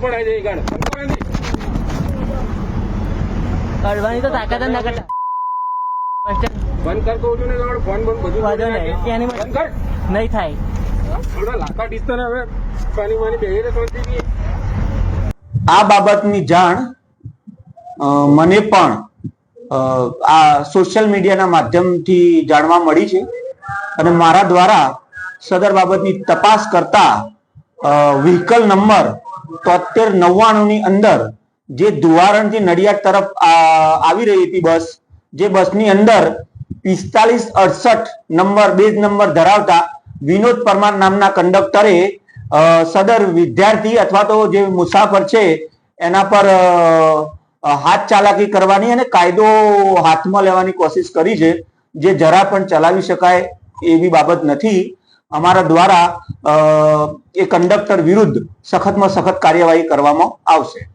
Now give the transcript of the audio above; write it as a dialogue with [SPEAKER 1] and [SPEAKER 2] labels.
[SPEAKER 1] પડાય છે ગાડ
[SPEAKER 2] કરવાની તો તાકાત જ ના કરતા
[SPEAKER 1] બંધ કર કહું છું ને તમારો ફોન બંધ બધું
[SPEAKER 2] વાંધો નહીં. એની
[SPEAKER 1] બંધ કર.
[SPEAKER 2] નહીં થાય.
[SPEAKER 1] થોડા લાખા ડિસ્ટન્સ હવે પાણી માની બેહી રહે શાંતિ
[SPEAKER 3] આ બાબતની જાણ મને પણ અ, આ સોશિયલ મીડિયાના માધ્યમથી જાણવા મળી છે અને મારા દ્વારા સદર બાબતની તપાસ કરતા વ્હીકલ નંબર તોતેર નવ્વાણું ની અંદર જે ધુવારણથી નડિયાદ તરફ આવી રહી હતી બસ, જે બસની અંદર પિસ્તાલીસ અડસઠ નંબર, બેઝ નંબર ધરાવતા વિનોદ પરમાર નામના કંડક્ટરે સદર વિદ્યાર્થી અથવા તો જે મુસાફર છે, એના પર હાથ ચાલાકી કરવાની અને કાયદો હાથમાં લેવાની કોશિશ કરી છે, જે જરા પણ ચલાવી શકાય એવી બાબત નથી. અમારા દ્વારા એ કંડક્ટર વિરુદ્ધ સખતમાં સખત કાર્યવાહી કરવામાં આવશે.